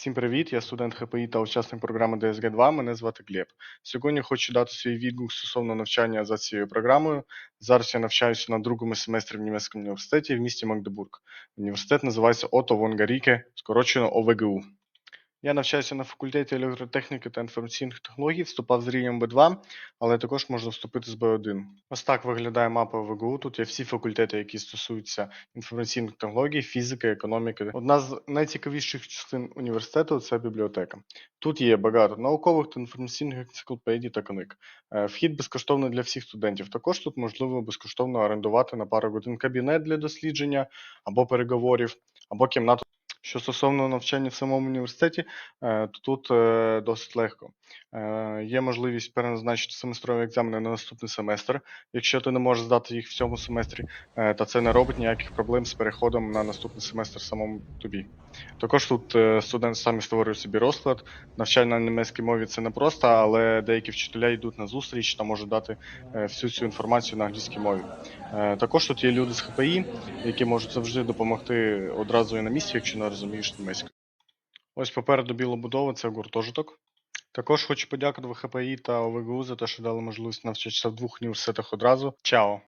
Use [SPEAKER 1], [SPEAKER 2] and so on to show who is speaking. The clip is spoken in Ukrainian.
[SPEAKER 1] Всім привіт, я студент ХПІ та учасник програми DSG 2. Мене звати Глеб. Сьогодні хочу дати свій відгук стосовно навчання за цією програмою. Зараз я навчаюся на другому семестрі в німецькому університеті в місті Магдебург. Університет називається Ото Вонгаріке, скорочено ОВГУ. Я навчаюся на факультеті електротехніки та інформаційних технологій, вступав з рівнем B2, але також можна вступити з B1. Ось так виглядає мапа ОВГУ. Тут є всі факультети, які стосуються інформаційних технологій, фізики, економіки. Одна з найцікавіших частин університету це бібліотека. Тут є багато наукових та інформаційних енциклопедій та книг. Е, Вхід безкоштовний для всіх студентів. Також тут можливо безкоштовно орендувати на пару годин кабінет для дослідження або переговорів, або кімнату. Що стосовно навчання в самому університеті, е, то тут е, досить легко. Е, Є можливість переназначити семестрові екзамени на наступний семестр, якщо ти не можеш здати їх в цьому семестрі, та це не робить ніяких проблем з переходом на наступний семестр самому тобі. Також тут е, студент самі створює собі розклад. Навчання на німецькій мові це не просто, але деякі вчителя йдуть на зустріч та можуть дати всю цю інформацію на англійській мові. Також тут є люди з ХПІ, які можуть завжди допомогти одразу і на місці, якщо не розумієш німецьку. Ось попереду білобудова це гуртожиток. Також хочу подякувати ХПІ та ОВГУ за те, що дали можливість навчатися в двох університетах одразу. Чао!